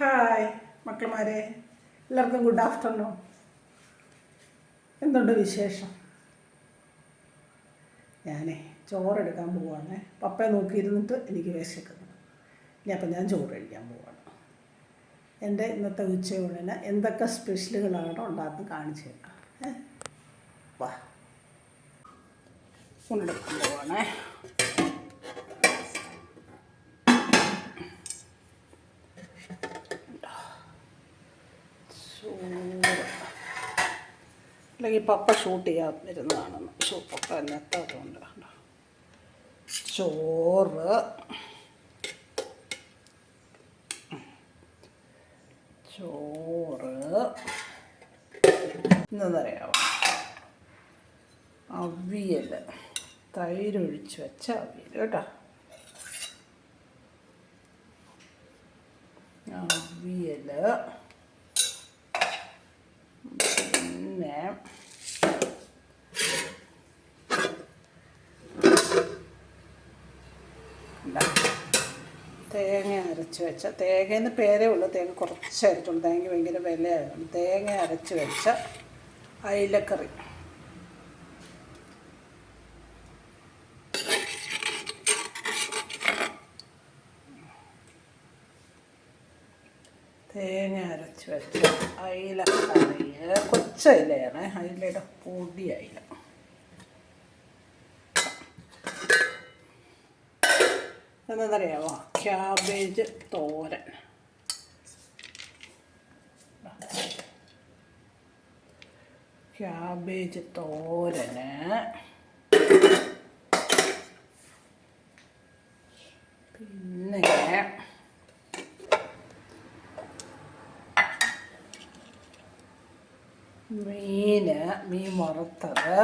Hi മക്കളുമാരെ. എല്ലാവർക്കും good afternoon എന്തുണ്ട് വിശേഷം? ഞാനേ ചോറെടുക്കാൻ പോവാണ്. പപ്പയെ നോക്കിയിരുന്നിട്ട് എനിക്ക് വിശക്കുന്നു. ഇനി അപ്പം ഞാൻ ചോറ് കഴിക്കാൻ പോവാണ്. എന്റെ ഇന്നത്തെ ഉച്ചയൂണിന് എന്തൊക്കെ സ്പെഷ്യലുകളാണോ ഉണ്ടാക്കി കാണിച്ചു തരാം? വാ. കൊണ്ടെടുക്കാൻ ചോറ് അല്ലെങ്കിൽ പപ്പ ഷൂട്ട് ചെയ്യാൻ ഇരുന്നതാണെന്ന് ഷൂ പപ്പ എന്നെത്താത്തതുകൊണ്ട് ചോറ്. ചോറ്. ഇന്നറിയാമോ അവിയൽ തൈരൊഴിച്ച് വെച്ച അവിയൽ കേട്ടോ. അവിയൽ പിന്നെ തേങ്ങ അരച്ച് വെച്ച തേങ്ങയെന്ന് പേരേ ഉള്ളൂ തേങ്ങ കുറച്ച് അരച്ചുള്ളൂ തേങ്ങ ഭയങ്കര വിലയായിരുന്നു തേങ്ങ അരച്ച് വെച്ച അയിലക്കറി. തേങ്ങ അരച്ച് വെച്ച അയിലക്കറി കൊച്ചയിലയാണ് അയിലയുടെ പൊടി അയില. എന്നറിയാമോ ക്യാബേജ് തോരൻ. ക്യാബേജ് തോരന്. മീന് മീൻ വറുത്തത്.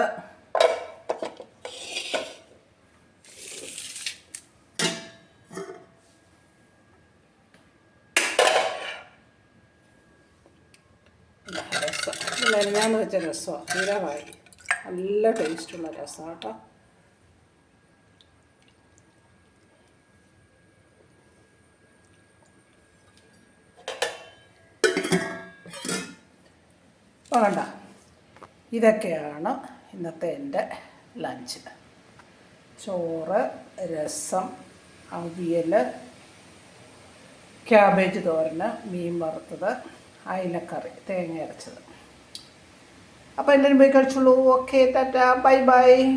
രസം. ഞാൻ വെച്ച രസമാണ് തീരാറായി. നല്ല ടേസ്റ്റുള്ള രസമാണ് കേട്ടോ. വേണ്ട. ഇതൊക്കെയാണ് ഇന്നത്തെ എന്റെ ലഞ്ച് ചോറ് രസം അവിയൽ ക്യാബേജ് തോരന് മീൻ വറുത്തത് അയിലക്കറി തേങ്ങ അരച്ചത്. അപ്പോൾ എല്ലാവരും പോയി കഴിച്ചോളൂ. Okay tata. Bye bye.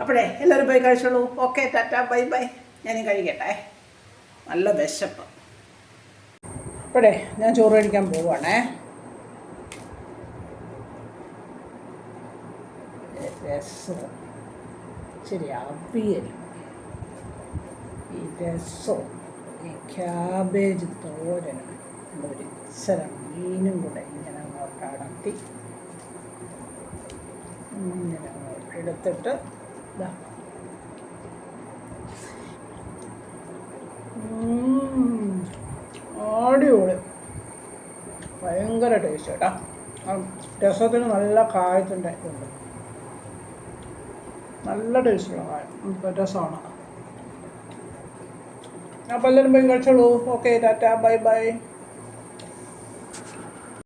അപ്പോഴേ എല്ലാവരും പോയി കഴിച്ചോളൂ. Okay tata. Bye bye. ഞാനും കഴിക്കട്ടെ. നല്ല വിശപ്പ്. അപ്പോഴേ ഞാൻ ചോറ് കഴിക്കാൻ പോവാണേ രസം. ശരി അവിയൽ. ഈ രസവും ഈ ക്യാബേജ് തോരനും. ഒരു ഇച്ചിരം മീനും കൂടെ ഇങ്ങനെ അങ്ങോട്ട് അടത്തി ഇങ്ങനെ അങ്ങോട്ട് എടുത്തിട്ട് ഇതാ ഭയങ്കര ടേസ്റ്റ് കേട്ടോ. രസത്തിന് നല്ല കായത്തിന്റെ ഉണ്ട് നല്ല ടേസ്റ്റുള്ള കാര്യം രസമാണ്. അപ്പോൾ എല്ലാവരും പോയി കഴിച്ചോളൂ. Okay tata. Bye bye.